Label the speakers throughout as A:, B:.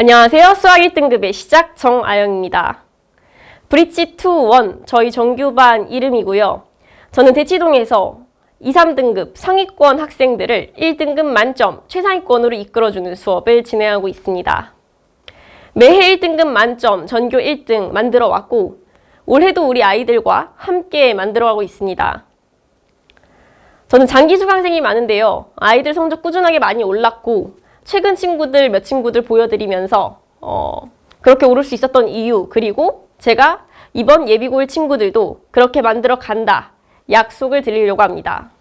A: 안녕하세요. 수학 1등급의 시작 정아영입니다. 브릿지 2 1 저희 정규반 이름이고요. 저는 대치동에서 2, 3등급 상위권 학생들을 1등급 만점 최상위권으로 이끌어주는 수업을 진행하고 있습니다. 매해 1등급 만점 전교 1등 만들어 왔고 올해도 우리 아이들과 함께 만들어 가고 있습니다. 저는 장기 수강생이 많은데요. 아이들 성적 꾸준하게 많이 올랐고 최근 친구들 몇 친구들 보여드리면서 어, 그렇게 오를 수 있었던 이유 그리고 제가 이번 예비고일 친구들도 그렇게 만들어 간다 약속을 드리려고 합니다.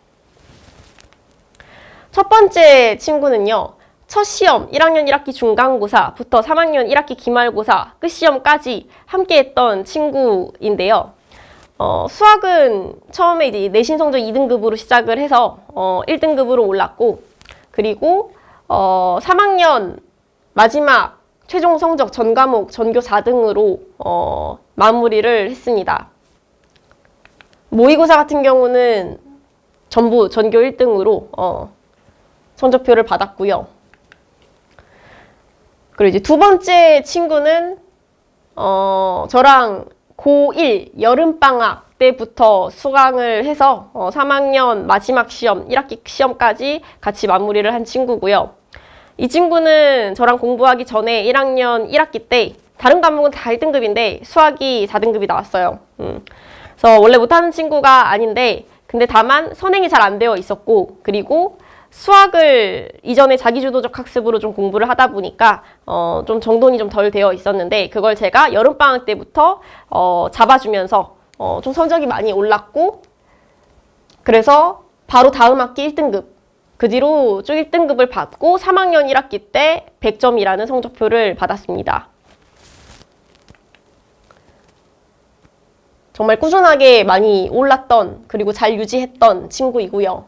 A: 첫 번째 친구는요. 첫 시험 1학년 1학기 중간고사부터 3학년 1학기 기말고사 끝시험까지 함께 했던 친구인데요. 어, 수학은 처음에 이제 내신 성적 2등급으로 시작을 해서 어, 1등급으로 올랐고 그리고 어, 3학년 마지막 최종 성적 전 과목 전교 4등으로 어, 마무리를 했습니다. 모의고사 같은 경우는 전부 전교 1등으로 어, 성적표를 받았고요. 그리고 이제 두 번째 친구는 어, 저랑 고1 여름방학 때부터 수강을 해서 어, 3학년 마지막 시험, 1학기 시험까지 같이 마무리를 한 친구고요. 이 친구는 저랑 공부하기 전에 1학년 1학기 때 다른 과목은 다 1등급인데 수학이 4등급이 나왔어요. 음. 그래서 원래 못하는 친구가 아닌데 근데 다만 선행이 잘 안 되어 있었고 그리고 수학을 이전에 자기주도적 학습으로 좀 공부를 하다 보니까 어, 좀 정돈이 좀 덜 되어 있었는데 그걸 제가 여름방학 때부터 어, 잡아주면서 어, 좀 성적이 많이 올랐고 그래서 바로 다음 학기 1등급 그 뒤로 쭉 1등급을 받고 3학년 1학기 때 100점이라는 성적표를 받았습니다. 정말 꾸준하게 많이 올랐던 그리고 잘 유지했던 친구이고요.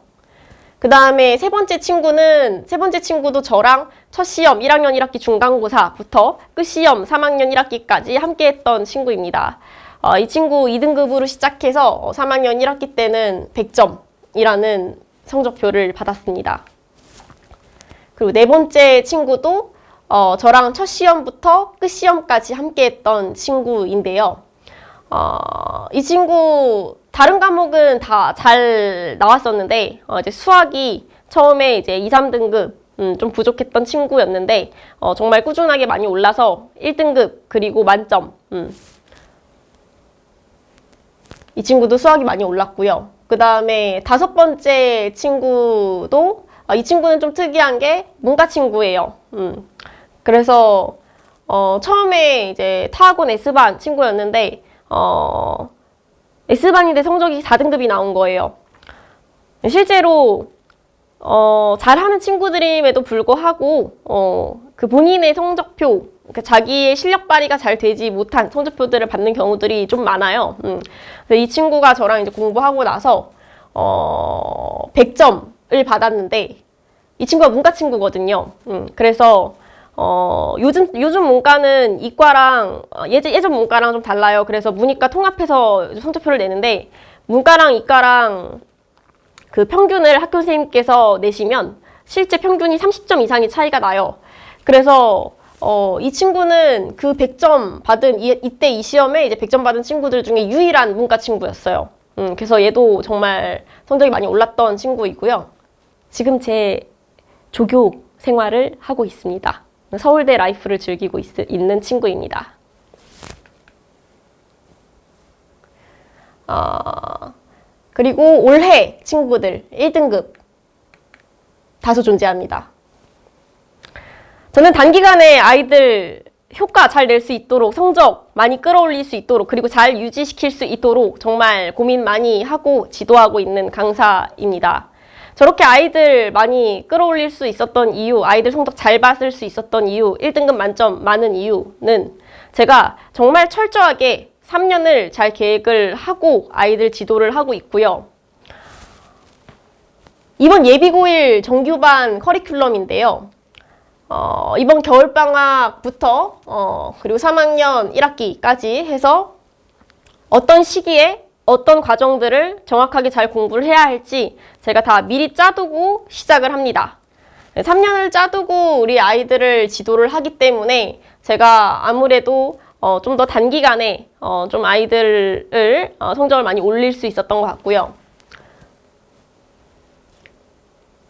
A: 그 다음에 세 번째 친구는 세 번째 친구도 저랑 첫 시험 1학년 1학기 중간고사부터 끝 시험 3학년 1학기까지 함께 했던 친구입니다. 어, 이 친구 2등급으로 시작해서 3학년 1학기 때는 100점이라는 성적표를 받았습니다. 그리고 네 번째 친구도 어, 저랑 첫 시험부터 끝 시험까지 함께 했던 친구인데요. 어, 이 친구 다른 과목은 다 잘 나왔었는데 어, 이제 수학이 처음에 이제 2, 3등급 음, 좀 부족했던 친구였는데 어, 정말 꾸준하게 많이 올라서 1등급 그리고 만점 음. 이 친구도 수학이 많이 올랐고요. 그 다음에 다섯 번째 친구도 아, 이 친구는 좀 특이한 게 문과 친구예요. 음. 그래서 어, 처음에 이제 타학원 S반 친구였는데 어, S반인데 성적이 4등급이 나온 거예요. 실제로 어, 잘하는 친구들임에도 불구하고 어, 그 본인의 성적표, 그러니까 자기의 실력 발휘가 잘 되지 못한 성적표들을 받는 경우들이 좀 많아요. 음. 이 친구가 저랑 이제 공부하고 나서 어, 100점을 받았는데 이 친구가 문과 친구거든요. 음. 그래서 어, 요즘, 요즘 문과는 이과랑, 어, 예전, 예전 문과랑 좀 달라요. 그래서 문이과 통합해서 성적표를 내는데, 문과랑 이과랑 그 평균을 학교 선생님께서 내시면 실제 평균이 30점 이상의 차이가 나요. 그래서 어, 이 친구는 그 100점 받은 이, 이때 이 시험에 이제 100점 받은 친구들 중에 유일한 문과 친구였어요. 음, 그래서 얘도 정말 성적이 많이 올랐던 친구이고요. 지금 제 조교 생활을 하고 있습니다. 서울대 라이프를 즐기고 있, 있는 친구입니다. 어, 그리고 올해 친구들 1등급 다수 존재합니다. 저는 단기간에 아이들 효과 잘 낼 수 있도록 성적 많이 끌어올릴 수 있도록 그리고 잘 유지시킬 수 있도록 정말 고민 많이 하고 지도하고 있는 강사입니다. 저렇게 아이들 많이 끌어올릴 수 있었던 이유, 아이들 성적 잘 봤을 수 있었던 이유, 1등급 만점 많은 이유는 제가 정말 철저하게 3년을 잘 계획을 하고 아이들 지도를 하고 있고요. 이번 예비고일 정규반 커리큘럼인데요. 어, 이번 겨울방학부터 어, 그리고 3학년 1학기까지 해서 어떤 시기에 어떤 과정들을 정확하게 잘 공부를 해야 할지 제가 다 미리 짜두고 시작을 합니다. 3년을 짜두고 우리 아이들을 지도를 하기 때문에 제가 아무래도 어, 좀 더 단기간에 어, 좀 아이들을 어, 성적을 많이 올릴 수 있었던 것 같고요.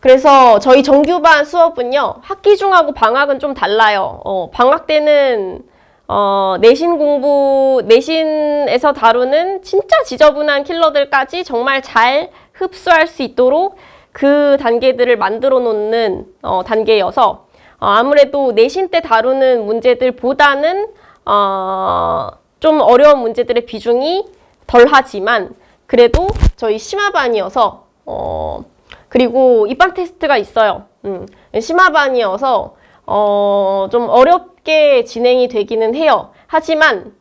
A: 그래서 저희 정규반 수업은요, 학기 중하고 방학은 좀 달라요. 어, 방학 때는 어, 내신 공부, 내신에서 다루는 진짜 지저분한 킬러들까지 정말 잘 흡수할 수 있도록 그 단계들을 만들어 놓는 어, 단계여서 어, 아무래도 내신 때 다루는 문제들보다는 어, 좀 어려운 문제들의 비중이 덜 하지만 그래도 저희 심화반이어서 어, 그리고 입학 테스트가 있어요. 음, 심화반이어서 어, 좀 어렵게 진행이 되기는 해요. 하지만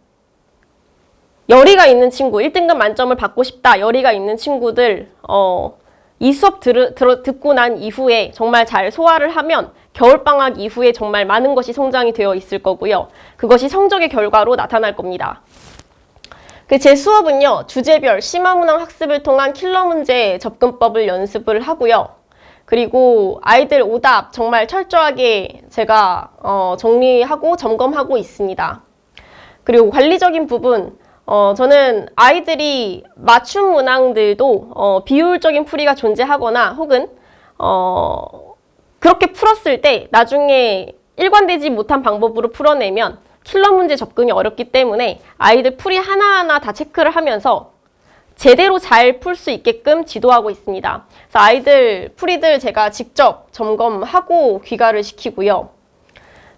A: 열의가 있는 친구, 1등급 만점을 받고 싶다, 열의가 있는 친구들, 어, 이 수업 들, 들, 듣고 난 이후에 정말 잘 소화를 하면 겨울방학 이후에 정말 많은 것이 성장이 되어 있을 거고요. 그것이 성적의 결과로 나타날 겁니다. 그제 수업은요, 주제별 심화문항 학습을 통한 킬러 문제 접근법을 연습을 하고요. 그리고 아이들 오답 정말 철저하게 제가 어, 정리하고 점검하고 있습니다. 그리고 관리적인 부분, 어, 저는 아이들이 맞춤 문항들도 어, 비효율적인 풀이가 존재하거나 혹은 어, 그렇게 풀었을 때 나중에 일관되지 못한 방법으로 풀어내면 킬러 문제 접근이 어렵기 때문에 아이들 풀이 하나하나 다 체크를 하면서 제대로 잘 풀 수 있게끔 지도하고 있습니다. 그래서 아이들 풀이들 제가 직접 점검하고 귀가를 시키고요.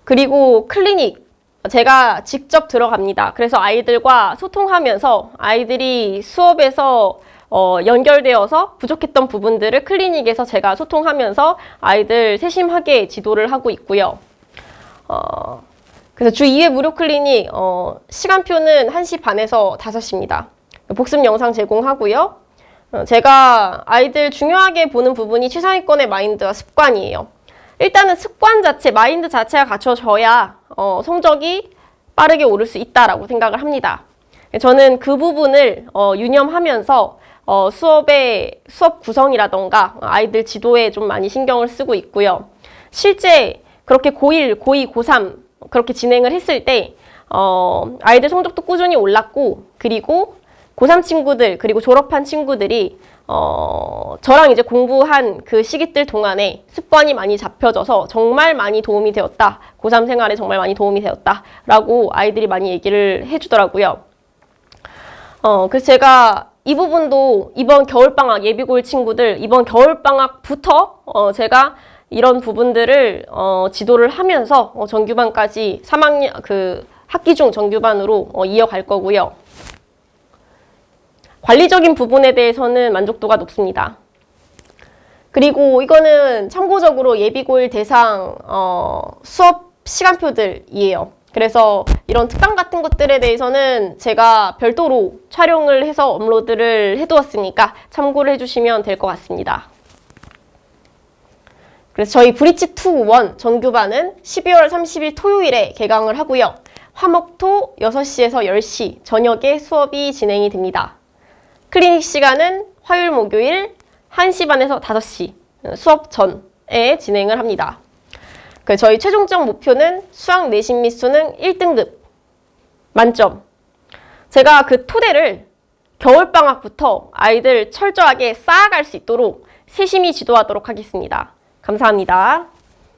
A: 그리고 클리닉 제가 직접 들어갑니다. 그래서 아이들과 소통하면서 아이들이 수업에서 어, 연결되어서 부족했던 부분들을 클리닉에서 제가 소통하면서 아이들 세심하게 지도를 하고 있고요. 어, 그래서 주 2회 무료 클리닉 어, 시간표는 1시 반에서 5시입니다. 복습 영상 제공하고요. 어, 제가 아이들 중요하게 보는 부분이 최상위권의 마인드와 습관이에요. 일단은 습관 자체, 마인드 자체가 갖춰져야 어, 성적이 빠르게 오를 수 있다라고 생각을 합니다. 저는 그 부분을 어, 유념하면서 어, 수업의 수업 구성이라던가 아이들 지도에 좀 많이 신경을 쓰고 있고요. 실제 그렇게 고1, 고2, 고3 그렇게 진행을 했을 때 어, 아이들 성적도 꾸준히 올랐고 그리고 고3 친구들 그리고 졸업한 친구들이 어, 저랑 이제 공부한 그 시기들 동안에 습관이 많이 잡혀져서 정말 많이 도움이 되었다. 고3 생활에 정말 많이 도움이 되었다. 라고 아이들이 많이 얘기를 해주더라고요. 어, 그래서 제가 이 부분도 이번 겨울방학 예비고일 친구들 이번 겨울방학부터 어, 제가 이런 부분들을 어, 지도를 하면서 어, 정규반까지 3학년 그 학기 중 정규반으로 어, 이어갈 거고요. 관리적인 부분에 대해서는 만족도가 높습니다. 그리고 이거는 참고적으로 예비고일 대상 어, 수업 시간표들이에요. 그래서 이런 특강 같은 것들에 대해서는 제가 별도로 촬영을 해서 업로드를 해두었으니까 참고를 해주시면 될 것 같습니다. 그래서 저희 브리치 2 1 정규반은 12월 30일 토요일에 개강을 하고요. 화목토 6시에서 10시 저녁에 수업이 진행이 됩니다. 클리닉 시간은 화요일, 목요일 1시 반에서 5시 수업 전에 진행을 합니다. 그 저희 최종적 목표는 수학 내신 및 수능 1등급 만점. 제가 그 토대를 겨울방학부터 아이들 철저하게 쌓아갈 수 있도록 세심히 지도하도록 하겠습니다. 감사합니다.